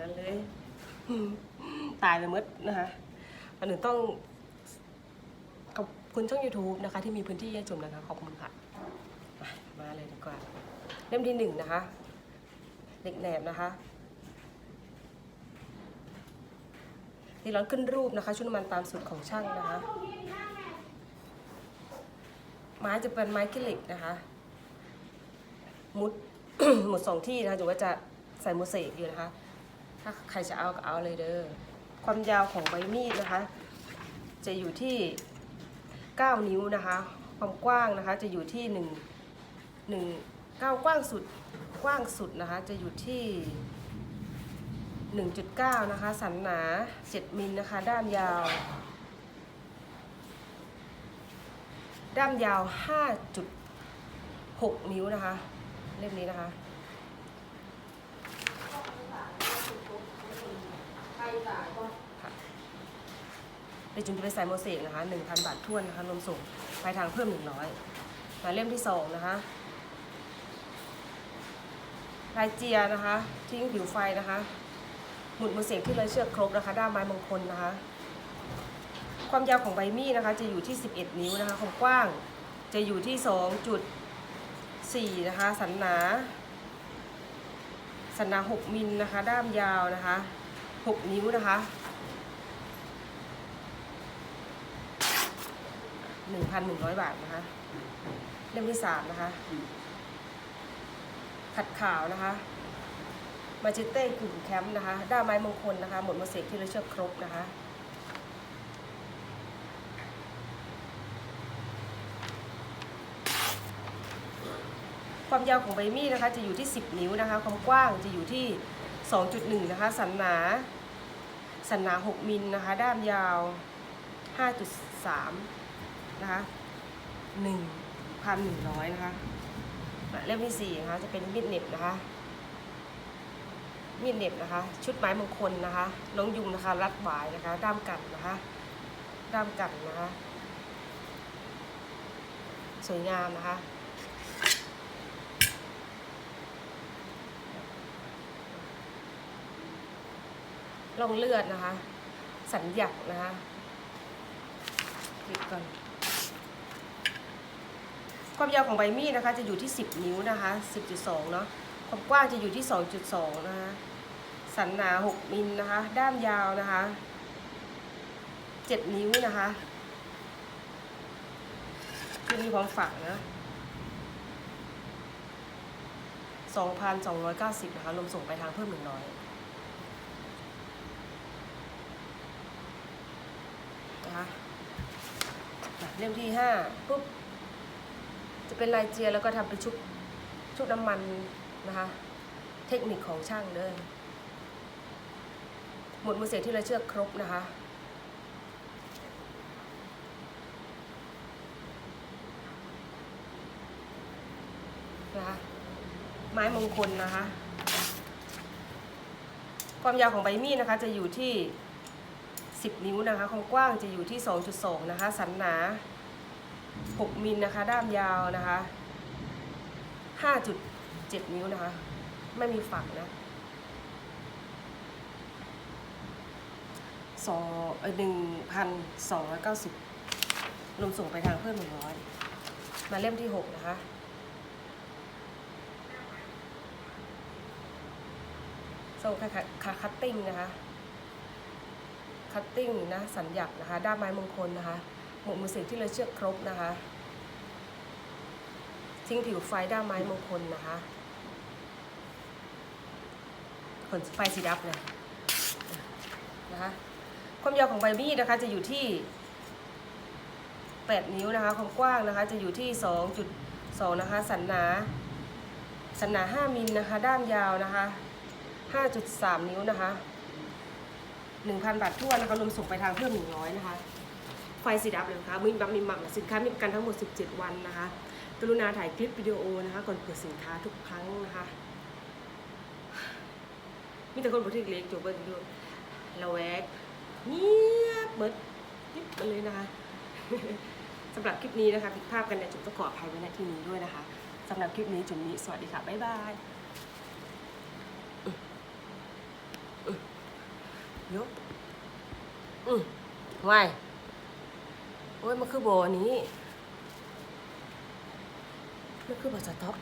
นั้นเลย ตายไปหมดนะคะอันหนึ่งต้องขอบคุณช่อง YouTube นะคะ ที่มีพื้นที่ให้ชมนะคะ ขอบคุณค่ะ มาเลยดีกว่า เล่มที่หนึ่งนะคะเหล็กแหนบนะคะที่ร้อนขึ้นรูปนะคะ ชุดน้ำมันตามสูตรของช่างนะคะ ไม้จะเป็นไม้ขี้เหล็กนะคะ มุดหมดสองที่นะคะถือว่าจะใส่โมเสกอยู่นะคะ ถ้าใครจะเอาก็เอาเลยเด้อ ความยาวของใบมีดนะคะ จะอยู่ที่ 9 นิ้วนะคะ ความกว้างนะคะจะอยู่ที่ 1 1 9 กว้างสุดกว้างสุดนะคะ จะอยู่ที่ 1.9 นะคะ สันหนา 7 มิลนะคะ ด้ามยาว ด้ามยาว 5.6 นิ้วนะคะ เล่มนี้นะคะ ค่ะเดี๋ยวจุนจะไปใส่โมเสกนะคะ1,000บาททวนนะคะรวมส่งปลายทางเพิ่ม100มาเล่มที่2นะคะลายเจียนะคะ ทิ้งผิวไฟนะคะ หมุดโมเสกที่เลยเชือกครบนะคะ ด้ามไม้มงคลนะคะ ความยาวของใบมีดนะคะ จะอยู่ที่ 11 นิ้วนะคะความกว้างจะอยู่ที่ 2.4 นะคะ สันหนา สนหนา6มิลนะคะ ด้ามยาวนะคะ6นิ้วนะคะ1,100บาทนะคะเล่มที่3นะคะ ขัดขาวนะคะมาจิเต้กลุ่มแคมป์นะคะ ด้ามไม้มงคลนะคะ หมดมาเสกที่เราเชือกครบนะคะ ความยาวของใบมีดนะคะจะอยู่ที่ 10 นิ้วนะคะ ความกว้างจะอยู่ที่ 2.1 นะคะ สันหนา สันหนา 6 มิลนะคะ ด้ามยาว 5.3 นะคะ 1,100 นะคะอะเล่มที่4นะคะจะเป็นมีดเหน็บนะคะ มีดเหน็บนะคะ ชุดไม้มงคลนะคะ น้องยุงนะคะ รัดหวายนะคะ ด้ามกันนะคะ ด้ามกันนะคะ สวยงามนะคะ ลองเลือดนะคะ สัญญักนะคะคลิกก่อนความยาวของใบมีดนะคะ จะอยู่ที่ 10 นิ้วนะคะ 10.2 เนาะความกว้างจะอยู่ที่ 2.2 นะคะ สันหนา 6 มิลนะคะ ด้ามยาวนะคะ 7 นิ้วนะคะที่มีพร้อมฝักนะ 2,290 นะคะรวมส่งไปทางเพิ่ม100นะคะอะ เล่มที่ห้าปุ๊บจะเป็นลายเจียแล้วก็ทำเป็นชุบชุบน้ำมันนะคะ เทคนิคของช่างเด้อหมดมือเสียที่เราเชือกครบนะคะนะคะไม้มงคลนะคะ ความยาวของใบมีดนะคะจะอยู่ที่ 10 นิ้วนะคะความกว้างจะอยู่ที่ 2.2 นะคะ สันหนา 6 มิลนะคะ ด้ามยาวนะคะ 5.7 นิ้วนะคะ ไม่มีฝักนะสองหนึ่งพันสองร้อยเก้าสิบรวมส่งไปทางเพิ่มหนึ่งร้อยมาเล่มที่หกนะคะโซ่ค่ะค่ะคัตติ้งนะคะ คัตติ้งนะสัญญักนะคะด้ามไม้มงคลนะคะหมวกมือเสีที่เลยเชือกครบนะคะ ทิ้งผิวไฟด้ามไม้มงคลนะคะขนไฟสีดับเลยนะคะความยาวของใบมีดนะคะจะอยู่ที่ 8 นิ้วนะคะความกว้างนะคะจะอยู่ที่ 2.2 นะคะสันหนา สันหนา 5มิลนะคะ ด้ามยาวนะคะ 5.3 นิ้วนะคะ 1,000 บาททั่วนนะคะรวมส่งไปทางเพิ่ม 100 นะคะ ไฟสีดับเลยนะคะมีบัมมีหมักสินค้ามีประกันทั้งหมด 17 วันนะคะ กรุณาถ่ายคลิปวิดีโอนะคะ ก่อนเปิดสินค้าทุกครั้งนะคะ มีแต่คนบอกที่เล็กจบเบิ้ลด้วยระแวกเงียบเบิร์ดยิบไปเลยนะคะสำหรับคลิปนี้นะคะผิดพลาดกันเนี่ยจุ๋มต้องขออภัยไว้ในที่นี้ด้วยนะคะสำหรับคลิปนี้จุ๋มนี้สวัสดีค่ะ บ๊ายบาย ยกอืมไว้โอ้ย มันคือโบอันนี้ มันคือโบสต็อป